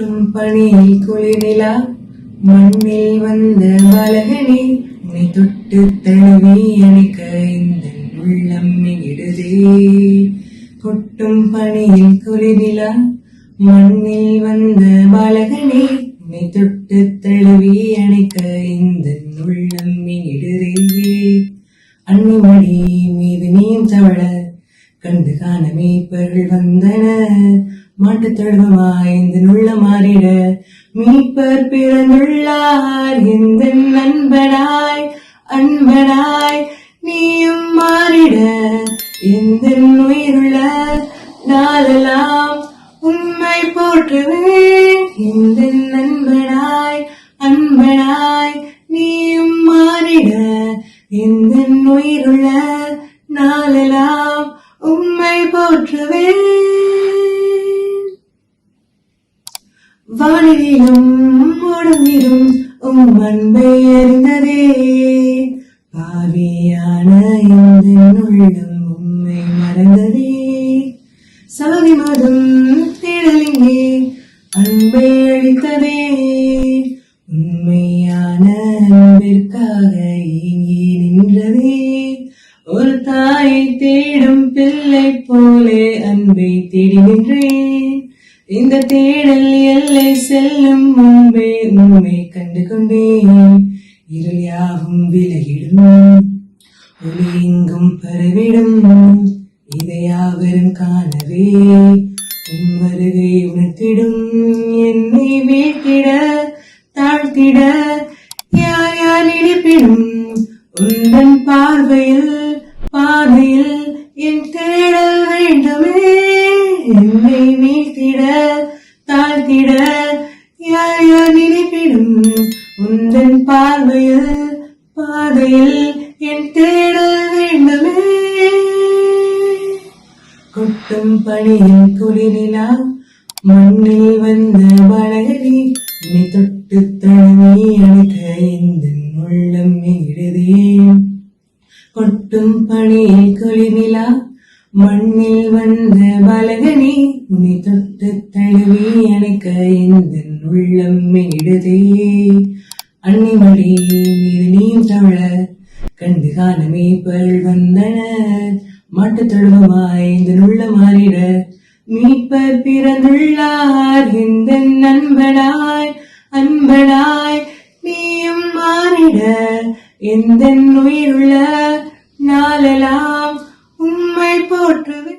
பணியில் குளிரிலா மண்ணில் வந்த பலகனே உன்னை தொட்டு தழுவி அணைக்க இந்த உள்ளம் நெகிடுதே கொட்டும் பணியில் குளிரிலா மண்ணில் வந்த பாலகனே உன்னை தொட்டு தழுவி அணைக்க இந்த உள்ளம் நெகிடுதே அன்னிமணி மீது நீ தவழ கண்டு காண மீட்பர்கள் வந்தனர் மாட்டுத் தொழுவமாய் இந்த நுள்ள மாறிட மீட்பர் பிறந்துள்ளார் இந்த நண்பனாய் அன்பனாய் நீயும் மாறிட எந்த உயிருள்ள நாளெல்லாம் உண்மை போற்றுவேன். இந்த நண்பனாய் அன்பனாய் நீயும் மாறிட எந்த உயிருள்ள நாளெல்லாம் உம்மை போற்றுவேன். வானிலும் உடம்பிலும் உம் அன்பை அறிந்ததே பாவியான இந்த உள்ளம் உம்மை மறந்ததே. சாதி மதம் தேடலிங்கே அன்பை அளித்ததே. உண்மையான அன்பிற்காக இங்கே நின்றதே. ஒரு தாயை தேடும் பிள்ளை போலே அன்பை தேடுகின்றேன் இந்த தேடல் எல்லை செல்லும் முன்பே உண்மை கண்டு கொண்டேன் இருள் யாவும் விலகிடும். ஒளி எங்கும் பரவிடும். இதையாவரும் காணவே உன் வருகை உணர்த்திடும். என்னை வீழ்த்திட தாழ்த்திட யார் யார் நினைப்பிடும் உந்தன் பார்வையில் பாதையில் கோயில் என் தேடல் வேண்டுமே. கொட்டும் பணியின் குளிரிலா மண்ணில் வந்த பழகடி நீ தொட்டு தழுவி அணைக்க இந்த உள்ளம் எழுதேன் கொட்டும் பணியில் குளிரிலா மண்ணில் வந்த பலகனி உன்னை தொட்டு தழுவி அணைக்க எந்த உள்ளம் எழுதே அன்னிமடி மீது நீயும் தவழ கண்டு காலமே பல் வந்தன. மாட்டுத் தொழுவமாய் இந்த நுள்ள மாறிட மீட்பர் பிறந்துள்ளார் இந்த நண்பனாய் அன்பனாய். நீயும் மாறிட எந்த உயிருள்ள நாளெல்லாம் உம்மை போற்றுவ